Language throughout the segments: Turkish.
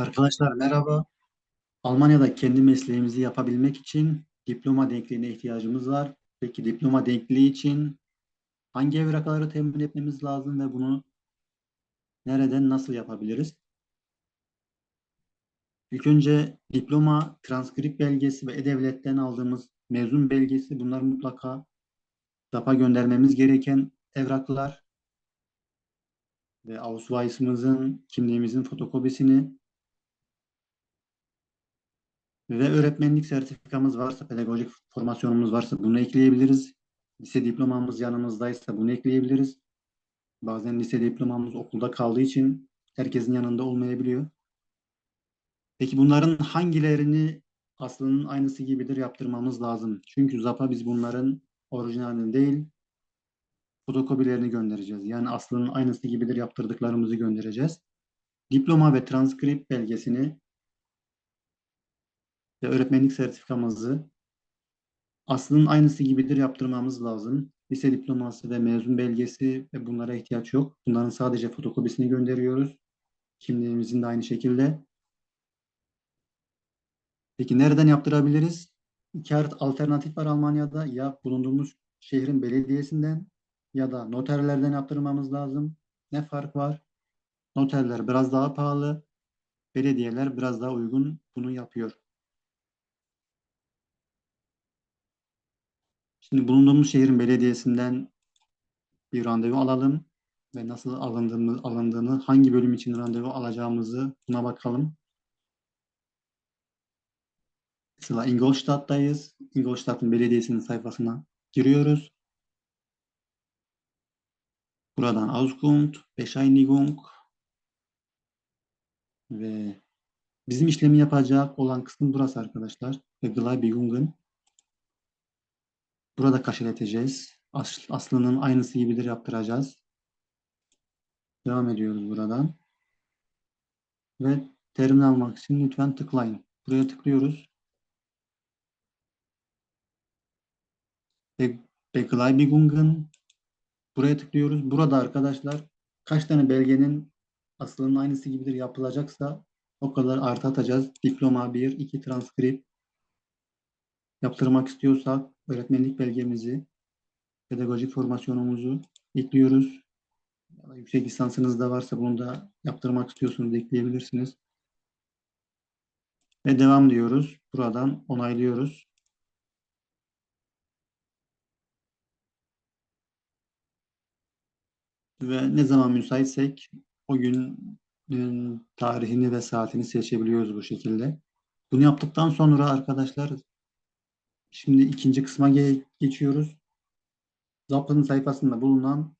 Arkadaşlar merhaba. Almanya'da kendi mesleğimizi yapabilmek için diploma denkliğine ihtiyacımız var. Peki diploma denkliği için hangi evrakları temin etmemiz lazım ve bunu nereden nasıl yapabiliriz? İlk önce diploma, transkript belgesi ve E-Devlet'ten aldığımız mezun belgesi bunlar mutlaka DAP'a göndermemiz gereken evraklar ve Ausweis'imizin, kimliğimizin fotokopisini Ve öğretmenlik sertifikamız varsa, pedagojik formasyonumuz varsa bunu ekleyebiliriz. Lise diplomamız yanımızdaysa bunu ekleyebiliriz. Bazen lise diplomamız okulda kaldığı için herkesin yanında olmayabiliyor. Peki bunların hangilerini aslının aynısı gibidir yaptırmamız lazım? Çünkü ZAP'a biz bunların orijinalini değil, fotokopilerini göndereceğiz. Yani aslının aynısı gibidir yaptırdıklarımızı göndereceğiz. Diploma ve transkript belgesini ve öğretmenlik sertifikamızı aslının aynısı gibidir yaptırmamız lazım. Lise diploması ve mezun belgesi ve bunlara ihtiyaç yok. Bunların sadece fotokopisini gönderiyoruz. Kimliğimizin de aynı şekilde. Peki nereden yaptırabiliriz? İki alternatif var Almanya'da. Ya bulunduğumuz şehrin belediyesinden ya da noterlerden yaptırmamız lazım. Ne fark var? Noterler biraz daha pahalı. Belediyeler biraz daha uygun bunu yapıyor. Şimdi bulunduğumuz şehrin belediyesinden bir randevu alalım ve nasıl alındığını, alındığını, hangi bölüm için randevu alacağımızı buna bakalım. Mesela Ingolstadt'tayız. Ingolstadt'ın belediyesinin sayfasına giriyoruz. Buradan Auskunft, Bescheinigung ve bizim işlemi yapacak olan kısım burası arkadaşlar. Ve Gleibigungen. Burada kaşeleteceğiz. As aslının aynısı gibidir yaptıracağız. Devam ediyoruz buradan. Ve terimini almak için lütfen tıklayın. Buraya tıklıyoruz. Begleibigungen Buraya tıklıyoruz. Burada arkadaşlar kaç tane belgenin aslının aynısı gibidir yapılacaksa o kadar artı atacağız. Diploma 1, 2 transkript yaptırmak istiyorsak öğretmenlik belgemizi, pedagojik formasyonumuzu ekliyoruz. Yüksek lisansınız da varsa bunu da yaptırmak istiyorsunuz ekleyebilirsiniz. Ve devam diyoruz. Buradan onaylıyoruz. Ve ne zaman müsaitsek o gün tarihini ve saatini seçebiliyoruz bu şekilde. Bunu yaptıktan sonra arkadaşlar Şimdi ikinci kısma geçiyoruz. Zap'ın sayfasında bulunan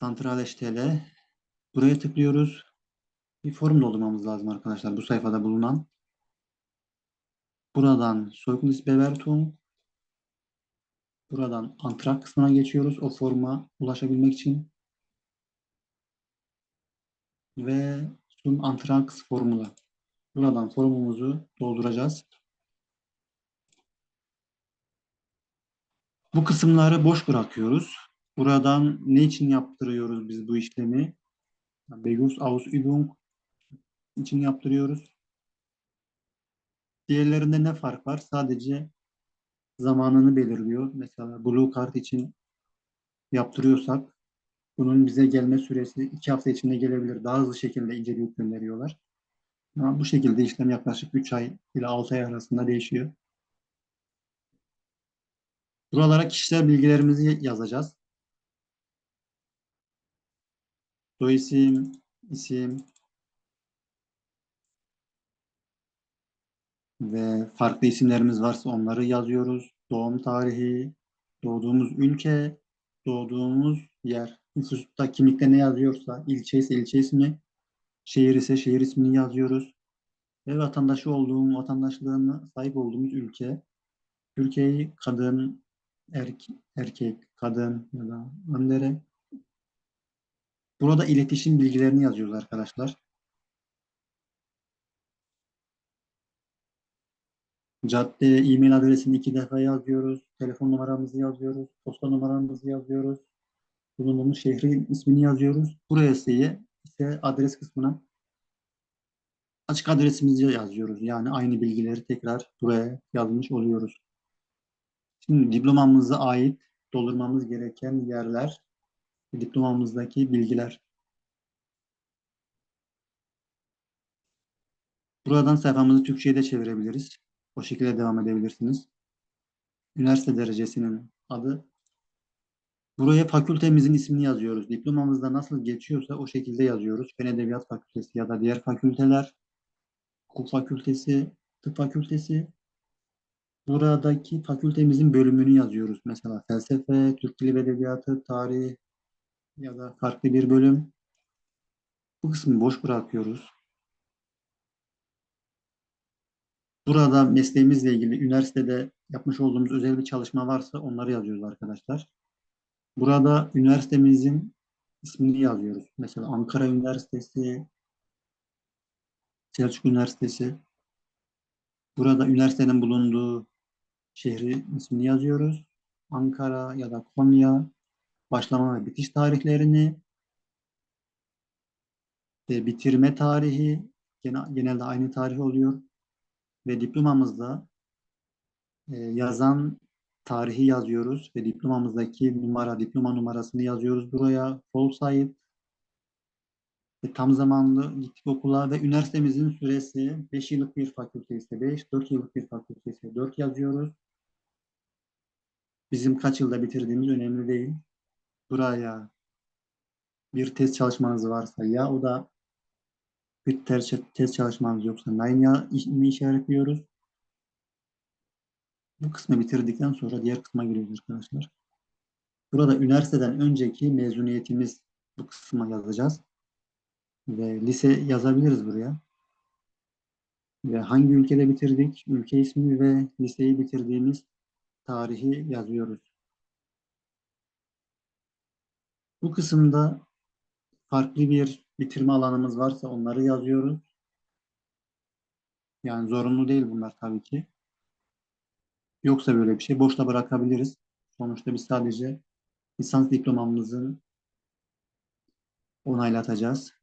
Santral HTL buraya tıklıyoruz. Bir form doldurmamız lazım arkadaşlar bu sayfada bulunan. Buradan Zeugnisbewertung Buradan antrak kısmına geçiyoruz. O forma ulaşabilmek için. Ve Sun Antrax formula. Buradan formumuzu dolduracağız. Bu kısımları boş bırakıyoruz. Buradan ne için yaptırıyoruz biz bu işlemi? Begus Ausübung için yaptırıyoruz. Diğerlerinde ne fark var? Sadece zamanını belirliyor. Mesela Blue Card için yaptırıyorsak bunun bize gelme süresi iki hafta içinde gelebilir. Daha hızlı şekilde inceleyip gönderiyorlar. Bu şekilde işlem yaklaşık 3 ay ile 6 ay arasında değişiyor. Buralara kişisel bilgilerimizi yazacağız. Soyisim, isim ve farklı isimlerimiz varsa onları yazıyoruz. Doğum tarihi, doğduğumuz ülke, doğduğumuz yer. Nüfusta kimlikte ne yazıyorsa, ilçe ise ilçe ismi, Şehir ise şehir ismini yazıyoruz. Ve vatandaşı olduğum, vatandaşlığına sahip olduğumuz ülke. Ülkeyi kadın, erkek, erkek kadın ya da andere. Burada iletişim bilgilerini yazıyoruz arkadaşlar. Cadde, e-mail adresini iki defa yazıyoruz. Telefon numaramızı yazıyoruz. Posta numaramızı yazıyoruz. bulunduğumuz şehrin ismini yazıyoruz. Burası ise adres kısmına açık adresimizi yazıyoruz. Yani aynı bilgileri tekrar buraya yazmış oluyoruz. Şimdi diplomamıza ait doldurmamız gereken yerler, diplomamızdaki bilgiler. Buradan sayfamızı Türkçe'ye de çevirebiliriz. O şekilde devam edebilirsiniz. Üniversite derecesinin adı. Buraya fakültemizin ismini yazıyoruz. Diplomamızda nasıl geçiyorsa o şekilde yazıyoruz. Fen Edebiyat Fakültesi ya da diğer fakülteler, hukuk fakültesi, tıp fakültesi. Buradaki fakültemizin bölümünü yazıyoruz. Mesela felsefe, Türk Dili ve Edebiyatı, tarih ya da farklı bir bölüm. Bu kısmı boş bırakıyoruz. Burada mesleğimizle ilgili üniversitede yapmış olduğumuz özel bir çalışma varsa onları yazıyoruz arkadaşlar. Burada üniversitemizin ismini yazıyoruz. Mesela Ankara Üniversitesi, Selçuk Üniversitesi. Burada üniversitenin bulunduğu şehri ismini yazıyoruz. Ankara ya da Konya başlama ve bitiş tarihlerini ve bitirme tarihi genelde aynı tarih oluyor ve diplomamızda e, yazan tarihi yazıyoruz ve diplomamızdaki numara, diploma numarasını yazıyoruz buraya. Full sahip ve tam zamanlı gittik okula ve üniversitemizin süresi 5 yıllık bir fakülte ise 5, 4 yıllık bir fakülte ise 4 yazıyoruz. Bizim kaç yılda bitirdiğimiz önemli değil. Buraya bir test çalışmanız varsa ya o da bir test, test çalışmanız yoksa nine işaretliyoruz. Bu kısmı bitirdikten sonra diğer kısma giriyoruz arkadaşlar. Burada üniversiteden önceki mezuniyetimiz bu kısma yazacağız. Ve lise yazabiliriz buraya. Ve hangi ülkede bitirdik, ülke ismi ve liseyi bitirdiğimiz tarihi yazıyoruz. Bu kısımda farklı bir bitirme alanımız varsa onları yazıyoruz. Yani zorunlu değil bunlar tabii ki. Yoksa böyle bir şey boşta bırakabiliriz. Sonuçta biz sadece lisans diplomamızın onaylatacağız.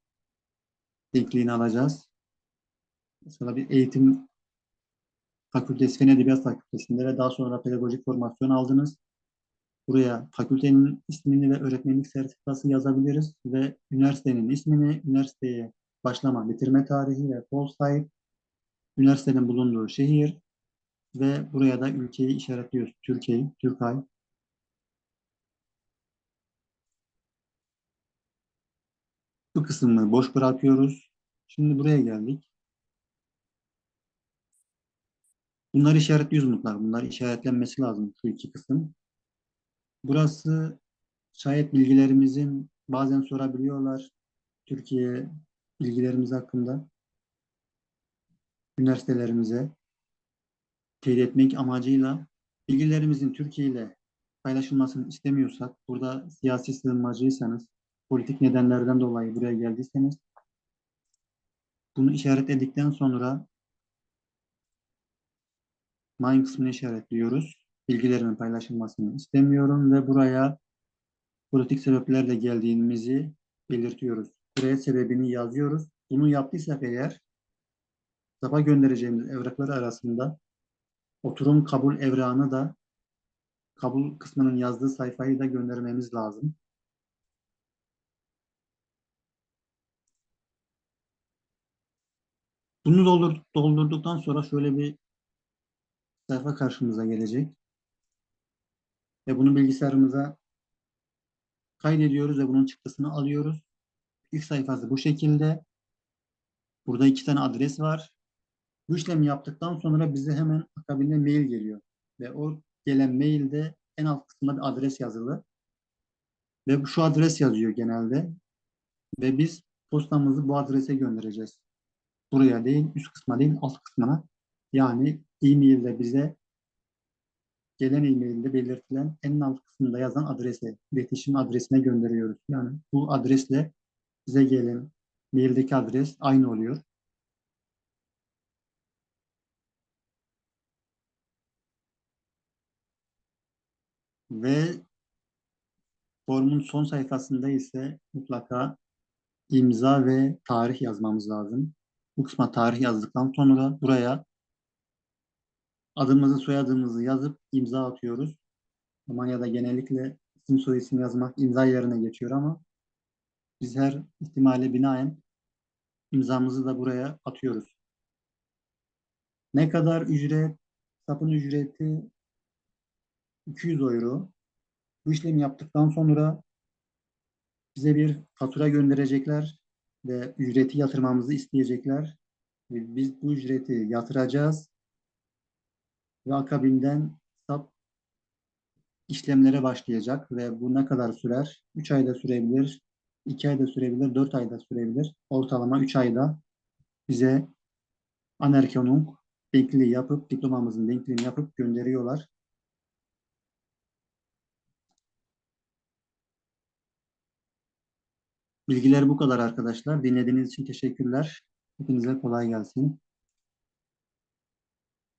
Denkliğini alacağız. Mesela bir eğitim fakültesi, Fen Edebiyat Fakültesi'nde ve daha sonra pedagojik formasyon aldınız. Buraya fakültenin ismini ve öğretmenlik sertifikası yazabiliriz ve üniversitenin ismini, üniversiteye başlama, bitirme tarihi ve full site, üniversitenin bulunduğu şehir, ve buraya da ülkeyi işaretliyoruz. Türkiye'yi, Türkay. Bu kısmını boş bırakıyoruz. Şimdi buraya geldik. Bunları işaretliyoruz mutlaka. Bunlar işaretlenmesi lazım şu iki kısım. Burası şayet bilgilerimizin bazen sorabiliyorlar. Türkiye bilgilerimiz hakkında üniversitelerimize teyit etmek amacıyla bilgilerimizin Türkiye ile paylaşılmasını istemiyorsak, burada siyasi sığınmacıysanız, politik nedenlerden dolayı buraya geldiyseniz, bunu işaretledikten sonra mine kısmını işaretliyoruz. Bilgilerimin paylaşılmasını istemiyorum ve buraya politik sebeplerle geldiğimizi belirtiyoruz. Buraya sebebini yazıyoruz. Bunu yaptıysak eğer SAP'a göndereceğimiz evraklar arasında Oturum kabul evrağını da kabul kısmının yazdığı sayfayı da göndermemiz lazım. Bunu doldur, doldurduktan sonra şöyle bir sayfa karşımıza gelecek. Ve bunu bilgisayarımıza kaydediyoruz ve bunun çıktısını alıyoruz. İlk sayfası bu şekilde. Burada iki tane adres var. Bu işlemi yaptıktan sonra bize hemen akabinde mail geliyor. Ve o gelen mailde en alt kısmında bir adres yazılı. Ve şu adres yazıyor genelde. Ve biz postamızı bu adrese göndereceğiz. Buraya değil, üst kısma değil, alt kısmına. Yani e-mailde bize gelen e-mailde belirtilen en alt kısmında yazan adrese, iletişim adresine gönderiyoruz. Yani bu adresle bize gelen maildeki adres aynı oluyor. Ve Formun son sayfasında ise mutlaka imza ve tarih yazmamız lazım. Bu kısma tarih yazdıktan sonra buraya adımızı soyadımızı yazıp imza atıyoruz. Almanya'da genellikle isim soy isim yazmak imza yerine geçiyor ama biz her ihtimale binaen imzamızı da buraya atıyoruz. Ne kadar ücret? Sapın ücreti 200 euro. Bu işlemi yaptıktan sonra bize bir fatura gönderecekler ve ücreti yatırmamızı isteyecekler. Ve Biz bu ücreti yatıracağız ve akabinden SAP işlemlere başlayacak ve bu ne kadar sürer? 3 ayda sürebilir, 2 ayda sürebilir, 4 ayda sürebilir. Ortalama 3 ayda bize Anerkennung denkliği yapıp, diplomamızın denkliğini yapıp gönderiyorlar. Bilgiler bu kadar arkadaşlar. Dinlediğiniz için teşekkürler. Hepinize kolay gelsin.